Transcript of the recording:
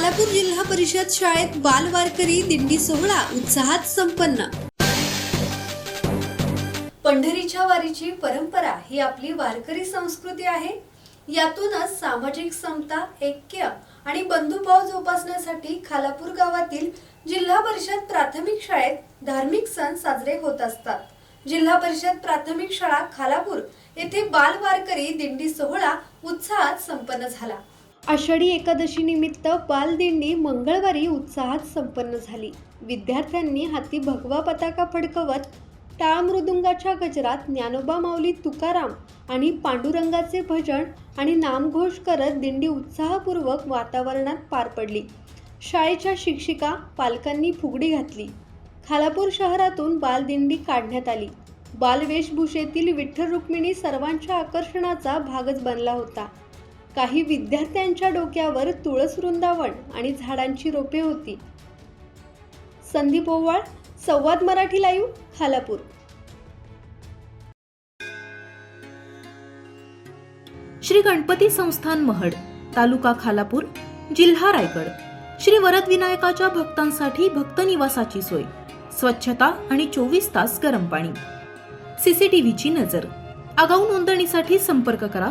खालापूर जिल्हा परिषद शाळेत बाल वारकरी दिंडी सोहळा उत्साहात संपन्न. पंढरीच्या वारीची परंपरा ही आपली वारकरी संस्कृती आहे. यातूनच सामाजिक समता ऐक्य आणि बंधुभाव जोपासण्यासाठी खालापूर गावातील जिल्हा परिषद प्राथमिक शाळेत धार्मिक सण साजरे होत असतात. जिल्हा परिषद प्राथमिक शाळा खालापूर येथे बाल वारकरी दिंडी सोहळा उत्साहात संपन्न झाला. आषाढी एकादशीनिमित्त बालदिंडी मंगळवारी उत्साहात संपन्न झाली. विद्यार्थ्यांनी हाती भगवा पताका फडकवत टाळ मृदुंगाच्या गजरात ज्ञानोबा माऊली तुकाराम आणि पांडुरंगाचे भजन आणि नामघोष करत दिंडी उत्साहपूर्वक वातावरणात पार पडली. शाळेच्या शिक्षिका पालकांनी फुगडी घातली. खालापूर शहरातून बालदिंडी काढण्यात आली. बालवेशभूषेतील विठ्ठल रुक्मिणी सर्वांच्या आकर्षणाचा भागच बनला होता. काही विद्यार्थ्यांच्या डोक्यावर तुळस वृंदावन आणि झाडांची रोपे होती. संदीप ओवाळ संवाद मराठी लाईव्ह खालापूर. श्री गणपती संस्थान महड तालुका खालापूर जिल्हा रायगड. श्री वरद विनायकाच्या भक्तांसाठी भक्त निवासाची सोय स्वच्छता आणि चोवीस तास गरम पाणी. सीसीटीव्हीची नजर. आगाऊ नोंदणीसाठी संपर्क करा